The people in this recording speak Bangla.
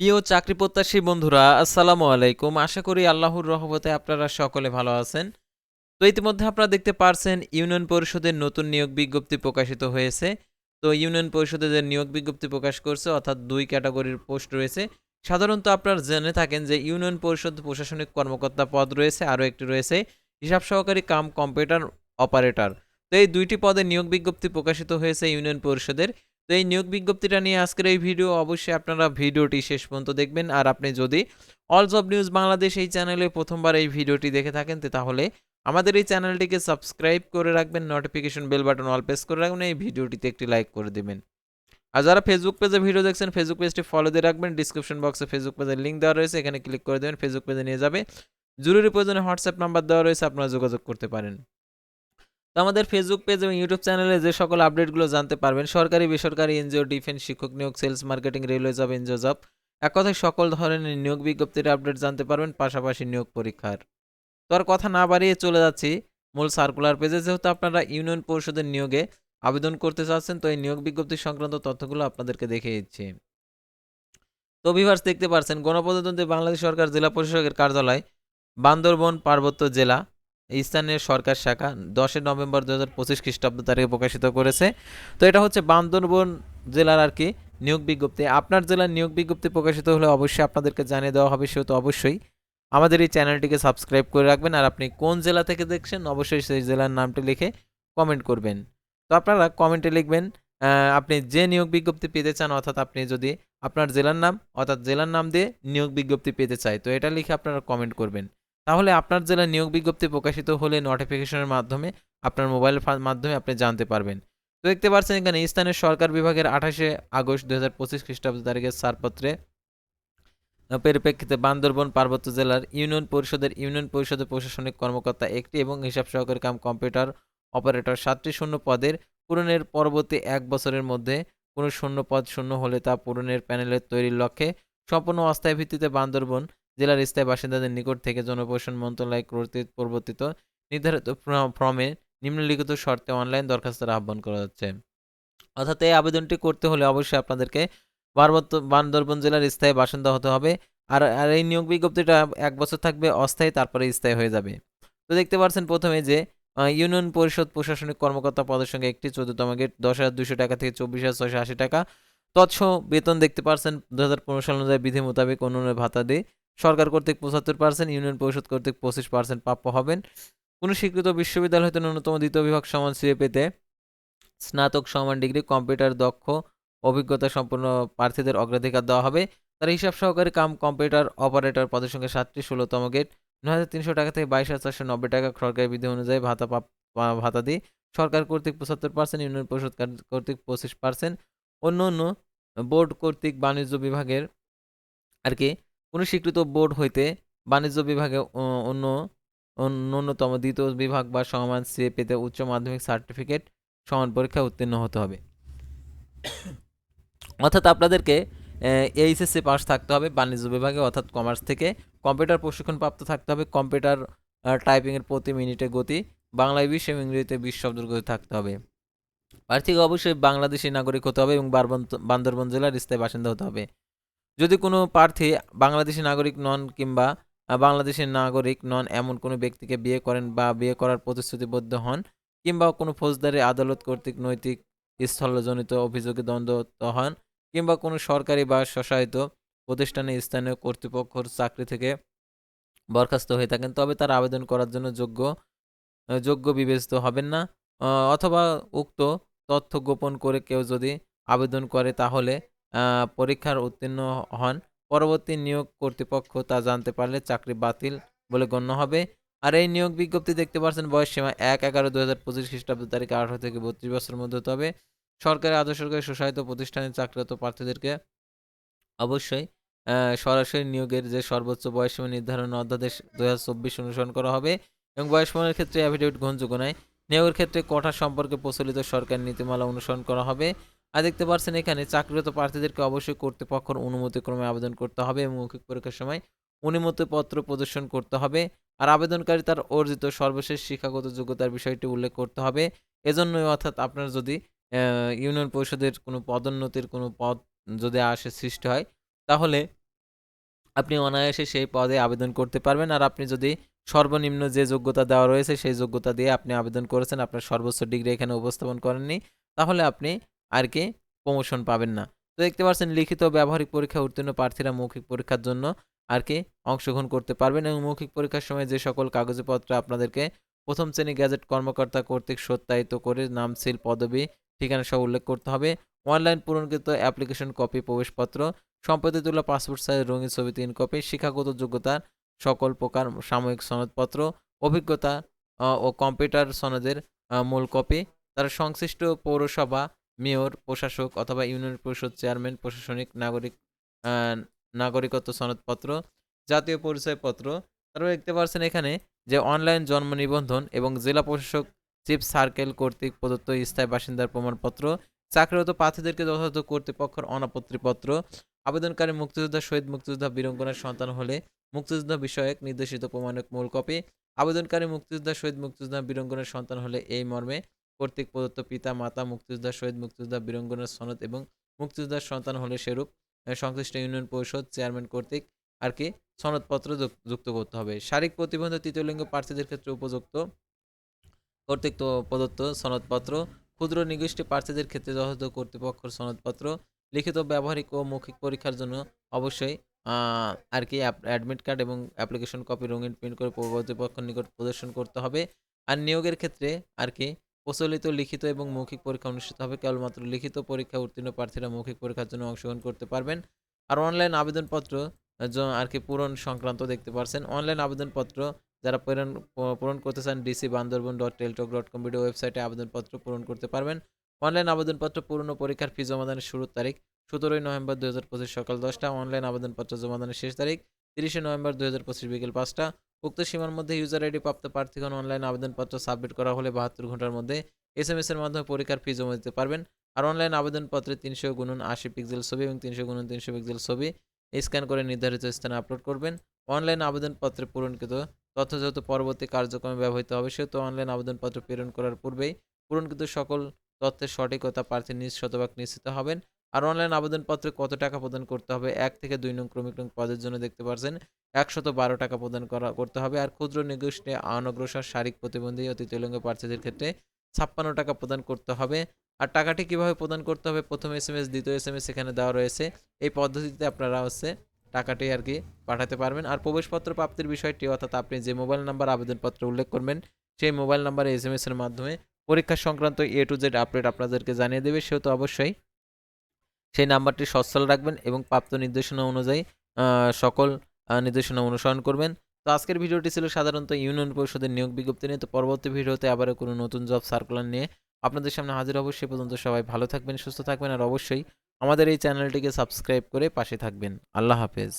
প্রিয় চাকরি প্রত্যাশী বন্ধুরা, আসসালামু আলাইকুম। আশা করি আল্লাহর রহমতে আপনারা সকলে ভালো আছেন। তো ইতিমধ্যে আপনারা দেখতে পারছেন, ইউনিয়ন পরিষদের নতুন নিয়োগ বিজ্ঞপ্তি প্রকাশিত হয়েছে। তো ইউনিয়ন পরিষদে যে নিয়োগ বিজ্ঞপ্তি প্রকাশ করছে, অর্থাৎ দুই ক্যাটাগরির পোস্ট রয়েছে। সাধারণত আপনারা জেনে থাকেন যে ইউনিয়ন পরিষদ প্রশাসনিক কর্মকর্তা পদ রয়েছে, আরও একটি রয়েছে, হিসাব সহকারী কাম কম্পিউটার অপারেটর। তো এই দুইটি পদে নিয়োগ বিজ্ঞপ্তি প্রকাশিত হয়েছে ইউনিয়ন পরিষদের। তো এই নিয়োগ বিজ্ঞপ্তিটা নিয়ে আজকের এই ভিডিও, অবশ্যই আপনারা ভিডিওটি শেষ পর্যন্ত দেখবেন। আর আপনি যদি অল জব নিউজ বাংলাদেশ এই চ্যানেলে প্রথমবার এই ভিডিওটি দেখে থাকেন তাহলে আমাদের এই চ্যানেলটিকে সাবস্ক্রাইব করে রাখবেন notification bell button all press করে রাখবেন, এই ভিডিওটিতে একটি লাইক করে দেবেন। আর যারা ফেসবুক পেজে ভিডিও দেখছেন ফেসবুক পেজটি ফলো দিয়ে রাখবেন ডিসক্রিপশন বক্সে ফেসবুক পেজের লিঙ্ক দেওয়া রয়েছে, এখানে ক্লিক করে দেবেন ফেসবুক পেজে নিয়ে যাবে। জরুরি প্রয়োজনে হোয়াটসঅ্যাপ নাম্বার দেওয়া রয়েছে, আপনারা যোগাযোগ করতে পারেন। তো আমাদের ফেসবুক পেজ এবং ইউটিউব চ্যানেলে যে সকল আপডেটগুলো জানতে পারবেন, সরকারি, বেসরকারি এনজিও ডিফেন্স শিক্ষক নিয়োগ sales marketing railway job NGO job এক কথায় সকল ধরনের নিয়োগ বিজ্ঞপ্তির আপডেট জানতে পারবেন, পাশাপাশি নিয়োগ পরীক্ষার। তো আর কথা না বাড়িয়ে চলে যাচ্ছি মূল সার্কুলার পেজে যেহেতু আপনারা ইউনিয়ন পরিষদের নিয়োগে আবেদন করতে চাচ্ছেন, তো এই নিয়োগ বিজ্ঞপ্তি সংক্রান্ত তথ্যগুলো আপনাদেরকে দেখে দিচ্ছি। তো ভিভার্স দেখতে পারছেন, গণপ্রজাতন্ত্রী বাংলাদেশ সরকার জেলা প্রশাসকের কার্যালয়, বান্দরবন পার্বত্য জেলা। স্থানীয় সরকার শাখা দশই নভেম্বর দু হাজার পঁচিশ খ্রিস্টাব্দ তারিখে প্রকাশিত করেছে। তো এটা হচ্ছে বান্দরবন জেলার আর কি নিয়োগ বিজ্ঞপ্তি। আপনার জেলার নিয়োগ বিজ্ঞপ্তি প্রকাশিত হলে অবশ্যই আপনাদেরকে জানিয়ে দেওয়া হবে, সেহেতু অবশ্যই আমাদের এই চ্যানেলটিকে সাবস্ক্রাইব করে রাখবেন। আর আপনি কোন জেলা থেকে দেখছেন, অবশ্যই সেই জেলার নামটি লিখে কমেন্ট করবেন। তো আপনারা কমেন্টে লিখবেন আপনি যে নিয়োগ বিজ্ঞপ্তি পেতে চান, অর্থাৎ আপনি যদি আপনার জেলার নাম, অর্থাৎ জেলার নাম দিয়ে নিয়োগ বিজ্ঞপ্তি পেতে চাই তো এটা লিখে আপনারা কমেন্ট করবেন। তাহলে আপনার জেলার নিয়োগ বিজ্ঞপ্তি প্রকাশিত হলে নোটিফিকেশনের মাধ্যমে আপনার মোবাইল মাধ্যমে আপনি জানতে পারবেন। তো দেখতে পাচ্ছেন এখানে স্থানীয় সরকার বিভাগের আঠাশে আগস্ট দু হাজার পঁচিশ খ্রিস্টাব্দ তারিখের ছাড়পত্রে পরিপ্রেক্ষিতে বান্দরবন, পার্বত্য জেলার ইউনিয়ন পরিষদের ইউনিয়ন পরিষদের প্রশাসনিক কর্মকর্তা একটি এবং হিসাব সহকারী কাম কম্পিউটার অপারেটর সাতটি শূন্য পদের পূরণের পরবর্তী এক বছরের মধ্যে কোনো শূন্য পদ শূন্য হলে তা পূরণের প্যানেলের তৈরির লক্ষ্যে সম্পূর্ণ অস্থায়ী ভিত্তিতে বান্দরবন জেলার স্থায়ী বাসিন্দাদের নিকট থেকে জনপ্রশাসন মন্ত্রণালয় কর্তৃক প্রবর্তিত নির্ধারিত ফর্মে নিম্নলিখিত শর্তে অনলাইন দরখাস্তের আহ্বান করা হচ্ছে। অর্থাৎ এই আবেদনটি করতে হলে অবশ্যই আপনাদেরকে পার্বত্য বান্দরবন জেলার স্থায়ী বাসিন্দা হতে হবে। আর আর এই নিয়োগ বিজ্ঞপ্তিটা এক বছর থাকবে, অস্থায়ী, তারপরে স্থায়ী হয়ে যাবে। তো দেখতে পাচ্ছেন প্রথমে যে ইউনিয়ন পরিষদ প্রশাসনিক কর্মকর্তা পদের সঙ্গে একটি চোদ্দতম গেট দশ হাজার দুশো টাকা থেকে চব্বিশ হাজার ছয়শো আশি টাকা। তৎস বেতন দেখতে পারছেন দু হাজার পনেরো সাল অনুযায়ী বিধি মোতাবেক উন্নয়নের ভাতা দিয়ে সরকার কর্তৃক পঁচাত্তর পার্সেন্ট ইউনিয়ন পরিষদ কর্তৃক পঁচিশ পার্সেন্ট প্রাপ্য হবেন। কোনো স্বীকৃত বিশ্ববিদ্যালয় হতে ন্যূনতম দ্বিতীয় বিভাগ সমান সিএ পেতে স্নাতক, সমান ডিগ্রি, কম্পিউটার দক্ষ, অভিজ্ঞতা সম্পন্ন প্রার্থীদের অগ্রাধিকার দেওয়া হবে। তার হিসাব সহকারে কাম কম্পিউটার অপারেটর পদের সঙ্গে সাতটি ষোলোতম গেট, নয় হাজার তিনশো টাকা থেকে বাইশ হাজার চারশো নব্বই টাকা সরকারি বিধি অনুযায়ী ভাতা ভাতা দিয়ে সরকার কর্তৃক পঁচাত্তর পার্সেন্ট ইউনিয়ন পরিষদ কর্তৃক পঁচিশ পার্সেন্ট অন্য অন্য বোর্ড কর্তৃক বাণিজ্য বিভাগের আর কি কোনো স্বীকৃত বোর্ড হইতে বাণিজ্য বিভাগে অন্য ন্যূনতম দ্বিতীয় বিভাগ বা সমান সিএ পেতে উচ্চ মাধ্যমিক সার্টিফিকেট সমান পরীক্ষায় উত্তীর্ণ হতে হবে। অর্থাৎ আপনাদেরকে এইচএসসি পাস থাকতে হবে বাণিজ্য বিভাগে, অর্থাৎ কমার্স থেকে। কম্পিউটার প্রশিক্ষণ প্রাপ্ত থাকতে হবে, কম্পিউটার টাইপিংয়ের প্রতি মিনিটে গতি, বাংলায় বিশ এবং ইংরেজিতে বিশ শব্দের গতি থাকতে হবে। প্রার্থীকে অবশ্যই বাংলাদেশি নাগরিক হতে হবে এবং বান্দরবন জেলার স্থায়ী বাসিন্দা হতে হবে। যদি কোনো প্রার্থী বাংলাদেশি নাগরিক নন কিংবা বাংলাদেশের নাগরিক নন এমন কোনো ব্যক্তিকে বিয়ে করেন বা বিয়ে করার প্রতিশ্রুতিবদ্ধ হন কিংবা কোনো ফৌজদারি, আদালত কর্তৃক নৈতিক স্থলজনিত অভিযোগে দ্বন্দ্বত হন কিংবা কোনো সরকারি বা স্বশাসিত প্রতিষ্ঠানে স্থানীয় কর্তৃপক্ষের চাকরি থেকে বরখাস্ত হয়ে থাকেন, তবে তার আবেদন করার জন্য যোগ্য যোগ্য বিবেচিত হবেন না। অথবা উক্ত তথ্য গোপন করে কেউ যদি আবেদন করে তাহলে পরীক্ষার উত্তীর্ণ হন। পরবর্তী নিয়োগ কর্তৃপক্ষ তা জানতে পারলে চাকরি বাতিল বলে গণ্য হবে। আর এই নিয়োগ বিজ্ঞপ্তি দেখতে পাচ্ছেন, বয়স সীমা এক এগারো দু হাজার পঁচিশ খ্রিস্টাব্দ তারিখে আঠারো থেকে বত্রিশ বছরের মধ্যে। হতে হবে সরকারি আধা সরকারি প্রতিষ্ঠানে চাকরিরত প্রার্থীদেরকে অবশ্যই সরাসরি নিয়োগের যে সর্বোচ্চ বয়সসীমা নির্ধারণ অধ্যাদেশ দু হাজার চব্বিশ অনুসরণ করা হবে এবং বয়সমানের ক্ষেত্রে অ্যাফিডেভিট গ্রহণযোগ্য নয়। নিয়োগের ক্ষেত্রে কোটা সম্পর্কে প্রচলিত সরকার নীতিমালা অনুসরণ করা হবে। আর দেখতে পাচ্ছেন এখানে চাকরিরত প্রার্থীদেরকে অবশ্যই কর্তৃপক্ষের অনুমতিক্রমে আবেদন করতে হবে এবং মৌখিক পরীক্ষার সময় অনুমতিপত্র প্রদর্শন করতে হবে। আর আবেদনকারী তার অর্জিত সর্বশেষ শিক্ষাগত যোগ্যতার বিষয়টি উল্লেখ করতে হবে। এজন্যই অর্থাৎ আপনার যদি ইউনিয়ন পরিষদের কোনো পদোন্নতির কোনো পদ যদি আসে সৃষ্টি হয়, তাহলে আপনি অনায়াসে সেই পদে আবেদন করতে পারবেন। আর আপনি যদি সর্বনিম্ন যে যোগ্যতা দেওয়া রয়েছে, সেই যোগ্যতা দিয়ে আপনি আবেদন করেছেন, আপনার সর্বোচ্চ ডিগ্রি এখানে উপস্থাপন করেননি, তাহলে আপনি আর কি প্রমোশন পাবেন না। তো দেখতে পাচ্ছেন লিখিত ব্যবহারিক পরীক্ষা উত্তীর্ণ প্রার্থীরা মৌখিক পরীক্ষার জন্য আর কি অংশগ্রহণ করতে পারবেন এবং মৌখিক পরীক্ষার সময় যে সকল কাগজপত্র আপনাদেরকে প্রথম শ্রেণি গ্যাজেট কর্মকর্তা কর্তৃক সত্যায়িত করে নাম, সিল, পদবি, ঠিকানা সহ উল্লেখ করতে হবে। অনলাইন পূরণকৃত অ্যাপ্লিকেশন কপি, প্রবেশপত্র সম্প্রতি তোলা পাসপোর্ট সাইজ রঙিন ছবি, তিন কপি, শিক্ষাগত যোগ্যতার সকল প্রকার সাময়িক সনদপত্র, অভিজ্ঞতা ও কম্পিউটার সনদের মূল কপি, তার সংশ্লিষ্ট পৌরসভা মেয়র, প্রশাসক অথবা ইউনিয়ন পরিষদ চেয়ারম্যান, প্রশাসনিক নাগরিক নাগরিকত্ব সনদপত্র, জাতীয় পরিচয়পত্র। তারপর দেখতে পাচ্ছেন এখানে যে অনলাইন জন্ম নিবন্ধন এবং জেলা প্রশাসক চিফ সার্কেল কর্তৃক প্রদত্ত স্থায়ী বাসিন্দার প্রমাণপত্র, চাকরিরত প্রার্থীদেরকে যথাযথ কর্তৃপক্ষের অনাপত্তিপত্র আবেদনকারী মুক্তিযোদ্ধা, শহীদ মুক্তিযোদ্ধা, বীরঙ্গনার সন্তান হলে মুক্তিযোদ্ধা বিষয়ক নির্দেশিত প্রমাণক মূল কপি, আবেদনকারী মুক্তিযোদ্ধা, শহীদ মুক্তিযোদ্ধা, বীরঙ্গনার সন্তান হলে এই মর্মে কর্তৃক প্রদত্ত পিতা, মাতা, মুক্তিযোদ্ধা, শহীদ মুক্তিযোদ্ধা বীরঙ্গনার সনদ এবং মুক্তিযোদ্ধার সন্তান হলে সেরূপ সংশ্লিষ্ট ইউনিয়ন পরিষদ চেয়ারম্যান কর্তৃক আর কি সনদপত্র যুক- যুক্ত করতে হবে। শারীরিক প্রতিবন্ধ তৃতীয় লিঙ্গ প্রার্থীদের ক্ষেত্রে উপযুক্ত কর্তৃক প্রদত্ত সনদপত্র, ক্ষুদ্র নিগোষ্ঠী প্রার্থীদের ক্ষেত্রে যথাযথ কর্তৃপক্ষের সনদপত্র, লিখিত, ব্যবহারিক ও মৌখিক পরীক্ষার জন্য অবশ্যই আর কি অ্যাডমিট কার্ড এবং অ্যাপ্লিকেশন কপি রঙিন প্রিন্ট করে কর্তৃপক্ষের নিকট প্রদর্শন করতে হবে। আর নিয়োগের ক্ষেত্রে আর কি প্রচলিত, লিখিত এবং মৌখিক পরীক্ষা অনুষ্ঠিত হবে। কেবলমাত্র লিখিত পরীক্ষা উত্তীর্ণ প্রার্থীরা মৌখিক পরীক্ষার জন্য অংশগ্রহণ করতে পারবেন। আর অনলাইন আবেদনপত্র আর কি পূরণ সংক্রান্ত দেখতে পারছেন। অনলাইন আবেদনপত্র যারা পূরণ পূরণ করতে চান DC Bandarban dot Teletalk dot com video ওয়েবসাইটে আবেদনপত্র পূরণ করতে পারবেন। অনলাইন আবেদনপত্র পূরণ পরীক্ষার ফি জমাদানের শুরুর তারিখ সতেরোই নভেম্বর দু হাজার পঁচিশ সকাল দশটা। অনলাইন আবেদনপত্র জমাদানের শেষ তারিখ তিরিশে নভেম্বর দু হাজার পঁচিশ বিকেল পাঁচটা। উক্ত সীমার মধ্যে ইউজার আইডি প্রাপ্ত প্রার্থীগণ অনলাইন আবেদনপত্র সাবমিট করা হলে বাহাত্তর ঘণ্টার মধ্যে এস এম এস এর মাধ্যমে পরীক্ষার ফি জমা দিতে পারবেন। আর অনলাইন আবেদনপত্রে তিনশো গুণন আশি পিক্সেল ছবি এবং তিনশো গুণন তিনশো পিক্সেল ছবি স্ক্যান করে নির্ধারিত স্থানে আপলোড করবেন। অনলাইন আবেদনপত্রে পূরণকৃত তথ্য যেহেতু পরবর্তী কার্যক্রমে ব্যবহৃত হবে, সেহেতু অনলাইন আবেদনপত্র প্রেরণ করার পূর্বেই পূরণকৃত সকল তথ্যের সঠিকতা প্রার্থী নিজ শতভাগ নিশ্চিত হবেন। আর অনলাইন আবেদনপত্রে কত টাকা প্রদান করতে হবে? এক থেকে দুই নং ক্রমিক নং পদের জন্য দেখতে পাচ্ছেন একশত বারো টাকা প্রদান করা, করতে হবে। আর ক্ষুদ্র নিগোষ্ঠী অনগ্রসর শারীরিক প্রতিবন্ধী ও তৃতীয় লিঙ্গ প্রার্থীদের ক্ষেত্রে ছাপ্পান্ন টাকা প্রদান করতে হবে। আর টাকাটি কীভাবে প্রদান করতে হবে? প্রথম এস এম এস দ্বিতীয় এস এম এস এখানে দেওয়া রয়েছে। এই পদ্ধতিতে আপনারা হচ্ছে টাকাটি আর কি পাঠাতে পারবেন। আর প্রবেশপত্র প্রাপ্তির বিষয়টি, অর্থাৎ আপনি যে মোবাইল নাম্বার আবেদনপত্র উল্লেখ করবেন, সেই মোবাইল নাম্বারে এস এম এস এর মাধ্যমে পরীক্ষা সংক্রান্ত এ টু জেড আপডেট আপনাদেরকে জানিয়ে দেবে। সেহেতু অবশ্যই সেই নাম্বারটি সচ্ছল রাখবেন এবং প্রাপ্ত নির্দেশনা অনুযায়ী সকল নির্দেশনা অনুসরণ করবেন। তো আজকের ভিডিওটি ছিল সাধারণত ইউনিয়ন পরিষদের নিয়োগ বিজ্ঞপ্তি নিয়ে। তো পরবর্তী ভিডিওতে আবারও কোনো নতুন জব সার্কুলার নিয়ে আপনাদের সামনে হাজির হব। সে পর্যন্ত সবাই ভালো থাকবেন, সুস্থ থাকবেন আর অবশ্যই আমাদের এই চ্যানেলটিকে সাবস্ক্রাইব করে পাশে থাকবেন। আল্লাহ হাফেজ।